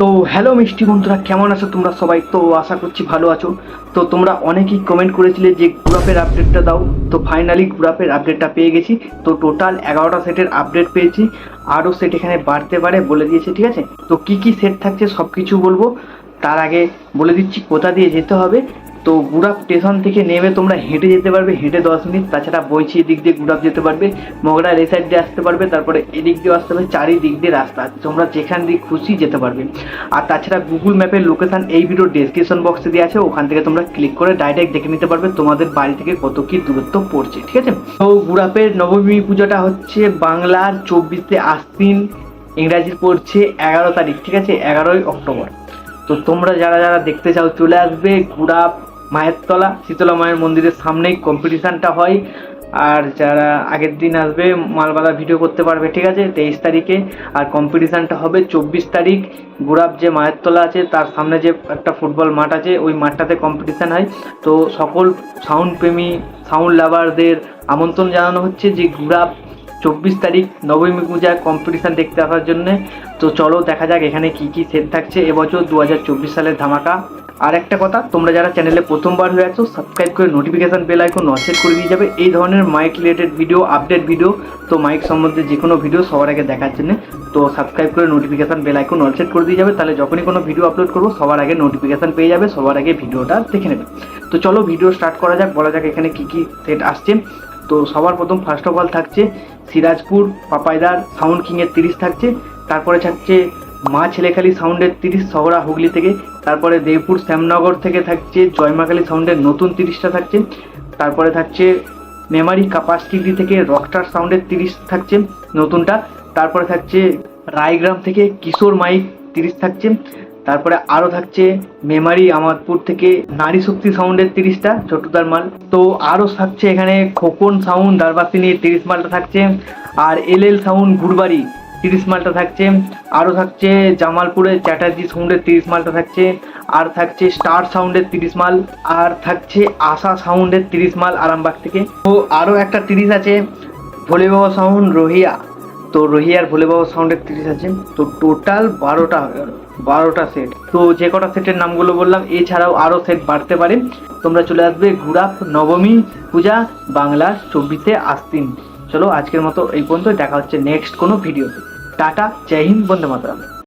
তো হ্যালো মিষ্টি বন্ধুরা, কেমন আছো তোমরা সবাই? তো আশা করছি ভালো আছো। তো তোমরা অনেকেই কমেন্ট করেছিলে যে গ্রুপের আপডেটটা দাও। তো ফাইনালি গ্রুপের আপডেটটা পেয়ে গেছি। তো টোটাল এগারোটা সেটের আপডেট পেয়েছি। আরও সেট এখানে বাড়তে পারে বলে দিয়েছে, ঠিক আছে? তো কি কি সেট থাকছে সব কিছু বলব। তার আগে বলে দিচ্ছি কোথা দিয়ে যেতে হবে। তো গুড়াপ স্টেশন থেকে নেমে তোমরা হেঁটে যেতে পারবে, হেঁটে দশ মিনিট, তাছাড়া বইছি এদিক দিয়ে গুড়াপ যেতে পারবে, মগরার এই সাইড দিয়ে আসতে পারবে, তারপরে এদিক দিয়ে আসতে পারবে, চারিদিক দিয়ে রাস্তা, তোমরা যেখান দিয়ে খুশি যেতে পারবে। আর তাছাড়া গুগল ম্যাপের লোকেশান এই ভিডিও ডেসক্রিপশন বক্সে দিয়ে আছে, ওখান থেকে তোমরা ক্লিক করে ডাইরেক্ট দেখে নিতে পারবে তোমাদের বাড়ি থেকে কত কী দূরত্ব পড়ছে, ঠিক আছে? তো গুড়াপের নবমী পুজোটা হচ্ছে বাংলার চব্বিশে আশ্বিন ইংরাজির পড়ছে এগারো তারিখ, ঠিক আছে? এগারোই অক্টোবর। তো তোমরা যারা যারা দেখতে চাও চলে আসবে গুড়াপ মায়ের তলা, শীতলা মায়ের মন্দিরের সামনেই কম্পিটিশানটা হয়। আর যারা আগের দিন আসবে, মালবালা ভিডিও করতে পারবে, ঠিক আছে? তেইশ তারিখে। আর কম্পিটিশানটা হবে চব্বিশ তারিখ। গুড়াপ যে মায়ের তলা আছে, তার সামনে যে একটা ফুটবল মাঠ আছে, ওই মাঠটাতে কম্পিটিশান হয়। তো সকল সাউন্ড প্রেমী সাউন্ড লাভারদের আমন্ত্রণ জানানো হচ্ছে যে গুড়াপ চব্বিশ তারিখ নবমী পূজা কম্পিটিশান দেখতে আসার জন্যে। তো চলো দেখা যাক এখানে কি কি সেট থাকছে। এবছর দু হাজার চব্বিশ সালের ধামাকা। আর একটা কথা, তোমরা যারা চ্যানেলে প্রথমবার হয়ে আছো সাবস্ক্রাইব করে নোটিফিকেশান বেল আইকন নসেট করে দিয়ে যাবে। এই ধরনের mic related video update video তো মাইক সম্বন্ধে যে কোনো ভিডিও সবার আগে দেখার জন্য, তো সাবস্ক্রাইব করে নোটিফিকেশান বেল আইকন নসেট করে দিয়ে যাবে। তাহলে যখনই কোনো ভিডিও আপলোড করব, সবার আগে নোটিফিকেশান পেয়ে যাবে, সবার আগে ভিডিওটা দেখে নেবে। তো চলো ভিডিও স্টার্ট করা যাক, বলা যাক এখানে কী কী সেট আসছে। তো সবার প্রথম ফার্স্ট অফ অল থাকছে সিরাজপুর, পাপাইদার, সাউন্ড কিংয়ের তিরিশ থাকছে। তারপরে থাকছে মা ছেলেখালি সাউন্ডের তিরিশ শহরা হুগলি থেকে, তারপরে দেবপুর শ্যামনগর থেকে থাকছে জয়মাকালী সাউন্ডের নতুন তিরিশটা থাকছে, তারপরে থাকছে মেমারি কাপাসিটি থেকে রকস্টার সাউন্ডের তিরিশ থাকছে নতুনটা, তারপরে থাকছে রায়গ্রাম থেকে কিশোর মাইক তিরিশ থাকছে, তারপরে আরও থাকছে মেমারি আমাদপুর থেকে নারী শক্তি সাউন্ডের তিরিশটা, ছোটদার মাল। তো আরও থাকছে এখানে খোকন সাউন্ড দারবাসিনী তিরিশ মালটা থাকছে, আর এল এল সাউন্ড গুড়বাড়ি তিরিশ মালটা থাকছে, আরও থাকছে জামালপুরের চ্যাটার্জি সাউন্ডের তিরিশ মালটা থাকছে, আর থাকছে স্টার সাউন্ডের তিরিশ মাল, আর থাকছে আশা সাউন্ডের তিরিশ মাল আরামবাগ থেকে। ও আরও একটা তিরিশ আছে ভোলে সাউন্ড রোহিয়া। তো রোহিয়ার ভোলে বাবা সাউন্ডের তিরিশ আছে। তো টোটাল বারোটা বারোটা সেট তো যে কটা সেটের নামগুলো বললাম, এছাড়াও আরও সেট বাড়তে পারে। তোমরা চলে আসবে ঘুরাপ, নবমী, পূজা, বাংলা, চব্বিশে আস্তিন চলো আজকের মতো এই পর্যন্ত দেখা হচ্ছে নেক্সট কোনো ভিডিওতে টাটা, জয় হিন্দ, বন্দে মাতরম।